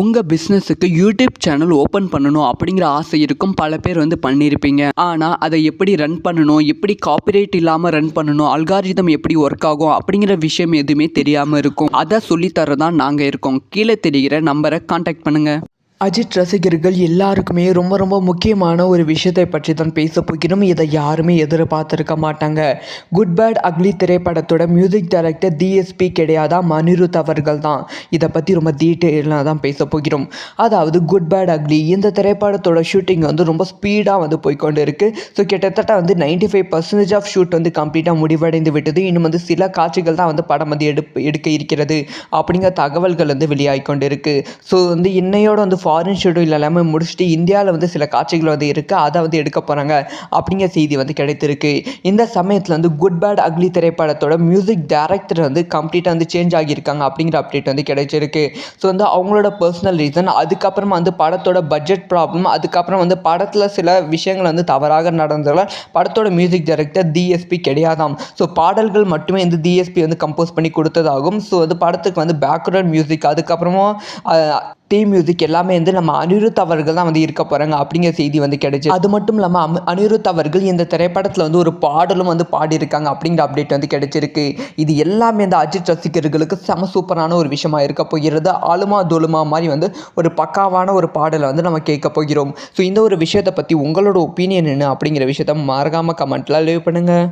உங்கள் பிஸ்னஸுக்கு YouTube channel open பண்ணணும் அப்படிங்கிற ஆசை இருக்கும். பல பேர் வந்து பண்ணியிருப்பீங்க. ஆனால் அதை எப்படி ரன் பண்ணணும்? எப்படி காப்பிரைட் இல்லாமல் ரன் பண்ணணும்? அல்காரிதம் எப்படி ஒர்க் ஆகும்? அப்படிங்கிற விஷயம் எதுவுமே தெரியாமல் இருக்கும். அதை சொல்லித்தரதான் நாங்கள் இருக்கோம். கீழே தெரிகிற நம்பரை காண்டாக்ட் பண்ணுங்கள் அஜித் ரசிகர்கள் எல்லாருக்குமே ரொம்ப ரொம்ப முக்கியமான ஒரு விஷயத்தை பற்றி தான் பேச போகிறோம். இதை யாருமே எதிர்பார்த்துருக்க மாட்டாங்க. குட் பேட் அக்லி திரைப்படத்தோட மியூசிக் டைரக்டர் டிஎஸ்பி கிடையாதா? மனிருத் அவர்கள் தான். இதை பற்றி ரொம்ப டீட்டெயிலாக தான் பேச போகிறோம். அதாவது குட் பேட் அக்லி இந்த திரைப்படத்தோட ஷூட்டிங் வந்து ரொம்ப ஸ்பீடாக வந்து போய்க்கொண்டு இருக்குது ஸோ கிட்டத்தட்ட வந்து ninety five percentage of shoot வந்து கம்ப்ளீட்டாக முடிவடைந்து விட்டது. இன்னும் வந்து சில காட்சிகள் தான் வந்து படம் வந்து எடுப்பு எடுக்க இருக்கிறது. அப்படிங்கிற தகவல்கள் வந்து வெளியாகி கொண்டு இருக்குது ஸோ வந்து இன்னையோட வந்து ஃபாரின் ஷெடியூல் எல்லாமே முடிச்சுட்டு இந்தியாவில் வந்து சில காட்சிகள் வந்து இருக்குது அதை வந்து எடுக்க போகிறாங்க அப்படிங்கிற செய்தி வந்து கிடைத்திருக்கு. இந்த சமயத்தில் வந்து குட் பேட் அக்லி திரைப்படத்தோட மியூசிக் டைரக்டர் வந்து கம்ப்ளீட்டாக வந்து சேஞ்ச் ஆகியிருக்காங்க அப்படிங்கிற அப்டேட் வந்து கிடைச்சிருக்கு. ஸோ வந்து அவங்களோட பர்சனல் ரீசன் அதுக்கப்புறமா வந்து படத்தோட பட்ஜெட் ப்ராப்ளம் அதுக்கப்புறம் வந்து படத்தில் சில விஷயங்கள் வந்து தவறாக நடந்ததால் படத்தோட மியூசிக் டைரக்டர் டிஎஸ்பி கிடையாதாம். ஸோ பாடல்கள் மட்டுமே இந்த டிஎஸ்பி வந்து கம்போஸ் பண்ணி கொடுத்ததாகும். ஸோ வந்து படத்துக்கு வந்து பேக்ரவுண்ட் மியூசிக் அதுக்கப்புறமா டீ மியூசிக் எல்லாமே வந்து நம்ம அனிருத் அவர்கள் தான் வந்து இருக்க போகிறாங்க அப்படிங்கிற செய்தி வந்து கிடைச்சி. அது மட்டும் இல்லாமல் அம் அனிருத் அவர்கள் இந்த திரைப்படத்தில் வந்து ஒரு பாடலும் வந்து பாடியிருக்காங்க அப்படிங்கிற அப்டேட் வந்து கிடைச்சிருக்கு. இது எல்லாமே இந்த அஜித் ரசிகர்களுக்கு செம சூப்பரான ஒரு விஷயமா இருக்க போகிறது. ஆலுமா தோலுமா மாதிரி வந்து ஒரு பக்காவான ஒரு பாடலை வந்து நம்ம கேட்க போகிறோம். ஸோ இந்த ஒரு விஷயத்தை பற்றி உங்களோட ஒப்பீனியன் என்ன அப்படிங்கிற விஷயத்த மறக்காமல் கமெண்ட்டில் லீவ் பண்ணுங்கள்